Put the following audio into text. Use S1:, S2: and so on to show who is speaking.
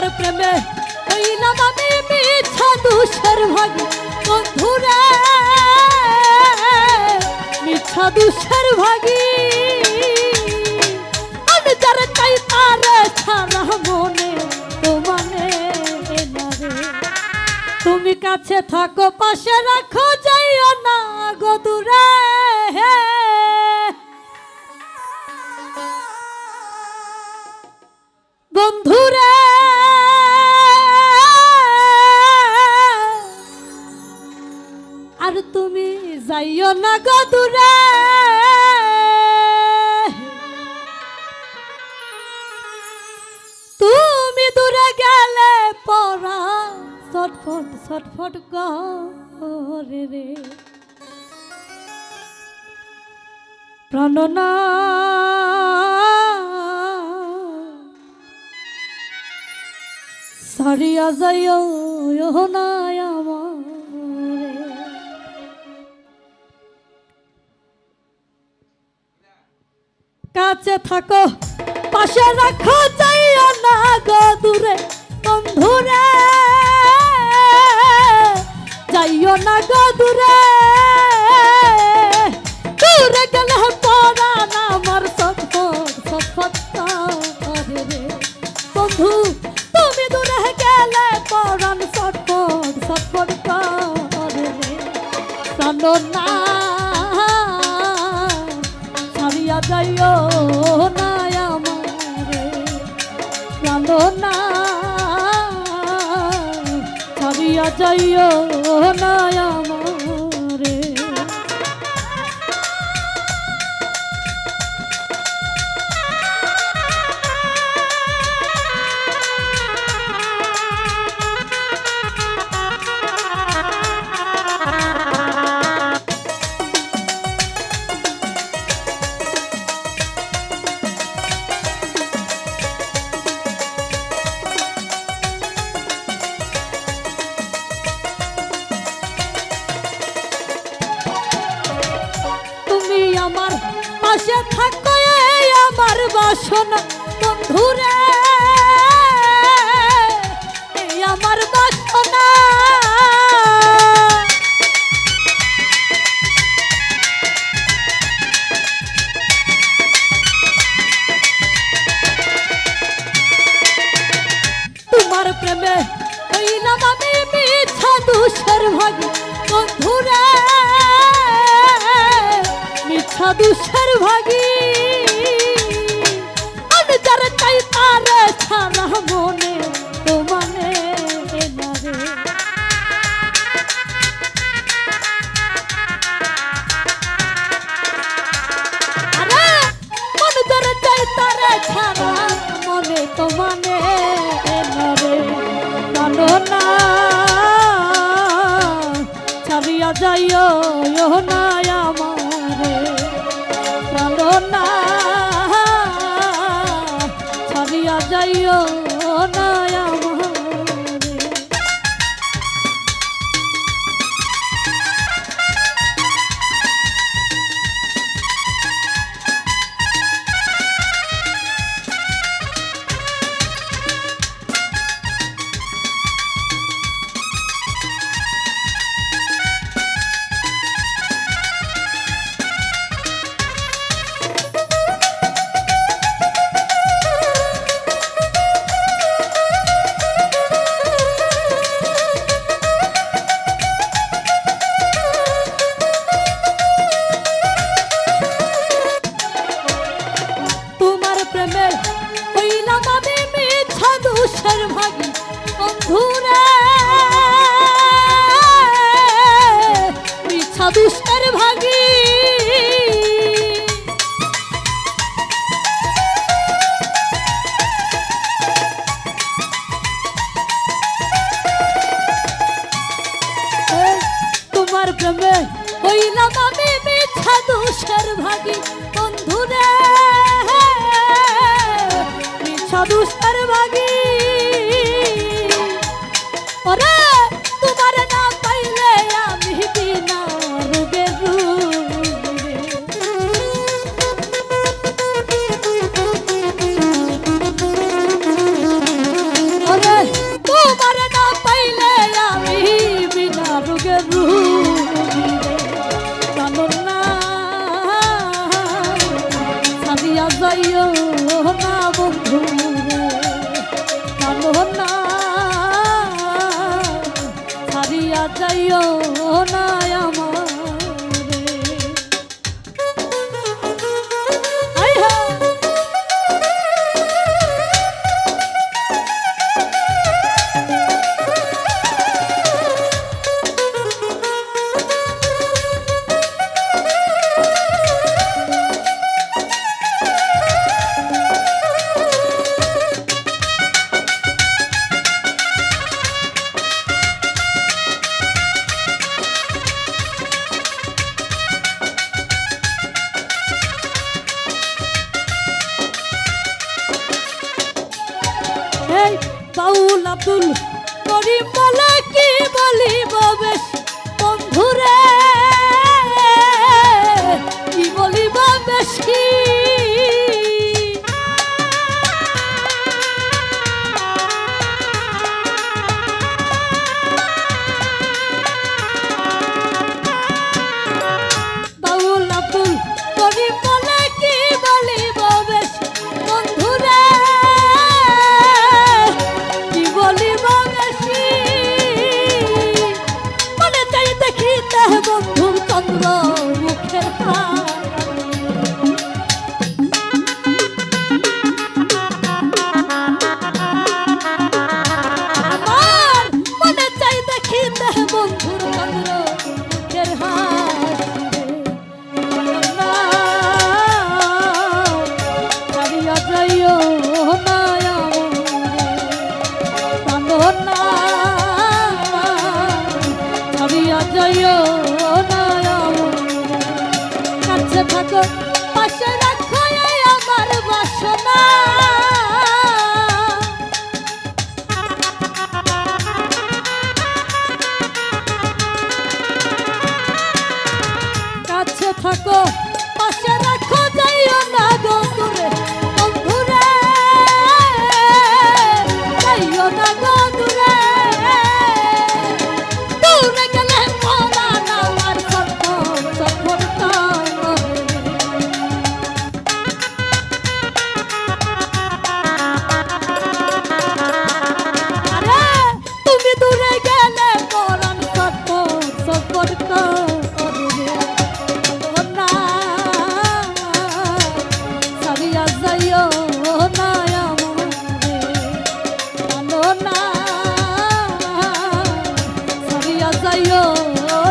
S1: তোমার প্রেমে হইলাম বন্ধুরে দুষের ভাগি। আমি চাই তারে ছাড়া মনে, তোমানে তুমি কাছে থাকো, পাশে রাখো, যাইও না গো দূরে। বন্ধুরে যাইও না গো দূরে। তুমি দূরে গেলে পড়া ছটফট ছটফট করে রে। প্রাণনা সারিয়া যাইও না কাছে থাকো, পাশে রাখো যাইও না গো দূরে, বন্ধুরে। যাইও না গো দূরে। দূরে গেলে পরান আমার সফর সফর রে। বন্ধু, তুমি দূরে গেলে পরান সফর সফর রে। না যাইও না পাশে থাকো এই আমার বাসনা। বন্ধুরে। দুষের ভাগি। আমি যারা চাই তারে ছাড়া মনে তোমানে মন ছাড়া মনে তোমানে না ছাড়িয়া যাইও না। তোমার প্রেমে হইলাম আমি মিছা দুষের ভাগি বন্ধুরে। মিছা দুষের ভাগি। তোমার প্রেমে হইলাম আমি মিছা দুষের ভাগি সেই বাউল আব্দুল করিম কি বলি বাবে বন্ধুরে কি বলি বাবে 什么？哟。